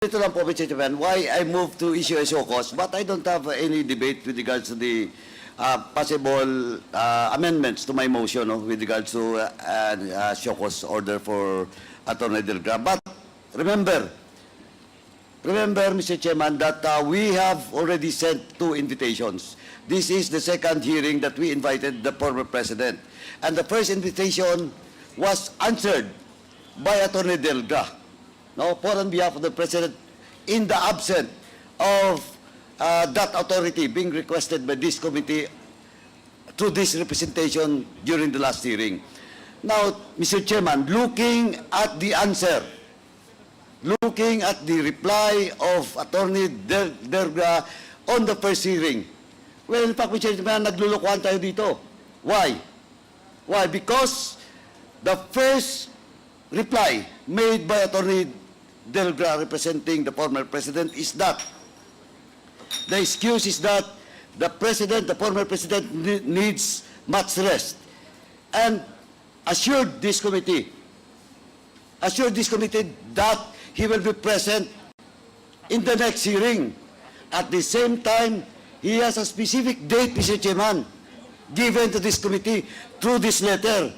Ito lang po, Mr. Chairman, why I moved to issue a show cause, but I don't have any debate with regards to the uh, possible uh, amendments to my motion no, with regards to uh, uh, show cause order for Attorney Delgra. But remember, remember, Mr. Chairman, that uh, we have already sent two invitations. This is the second hearing that we invited the former president. And the first invitation was answered by Attorney Delgra no, for on behalf of the President in the absence of uh, that authority being requested by this committee through this representation during the last hearing. Now, Mr. Chairman, looking at the answer, looking at the reply of Attorney Der- Derga on the first hearing, well, in fact, Mr. Chairman, naglulukuhan tayo dito. Why? Why? Because the first reply made by Attorney Delgra representing the former president is that the excuse is that the president, the former president needs much rest and assured this committee, assured this committee that he will be present in the next hearing. At the same time, he has a specific date, Mr. Chairman, given to this committee through this letter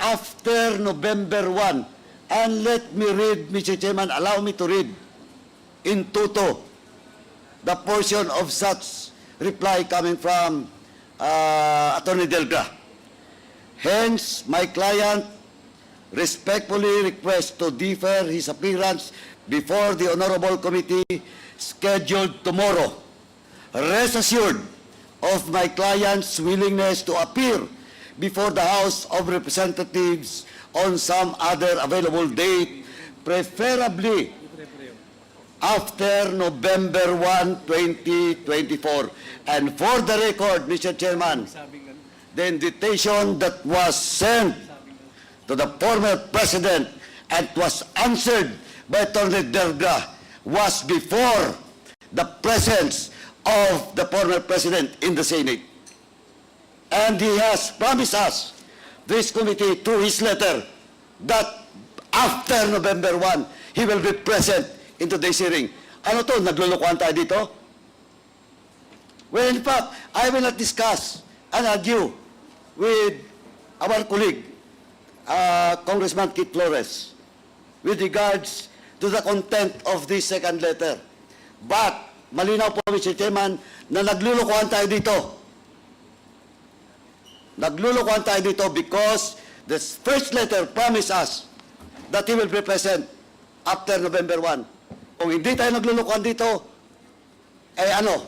after November 1. And let me read, Mr. Chairman, allow me to read in toto the portion of such reply coming from uh, Attorney Delgra. Hence, my client respectfully requests to defer his appearance before the Honorable Committee scheduled tomorrow. Rest assured of my client's willingness to appear before the House of Representatives on some other available date, preferably after November 1, 2024. And for the record, Mr. Chairman, the invitation that was sent to the former president and was answered by Attorney Derga was before the presence of the former president in the Senate. And he has promised us, this committee, through his letter, that after November 1, he will be present in today's hearing. Ano to? Naglulukuhan tayo dito? Well, in fact, I will not discuss and argue with our colleague, uh, Congressman Kit Flores, with regards to the content of this second letter. But, malinaw po, Mr. Chairman, na naglulukuhan tayo dito. Naglulukuhan tayo dito because the first letter promised us that he will be present after November 1. Kung hindi tayo naglulukuhan dito, eh ano?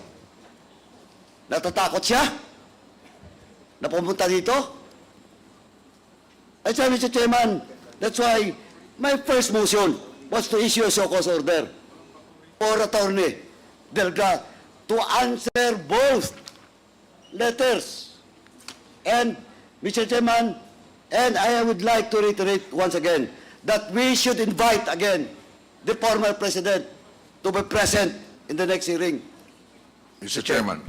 Natatakot siya? Na pumunta dito? That's why, Mr. Chairman, that's why my first motion was to issue a show cause order for attorney Delga to answer both letters. And, Mr. Chairman, and I would like to reiterate once again that we should invite again the former president to be present in the next hearing. Mr. Chairman,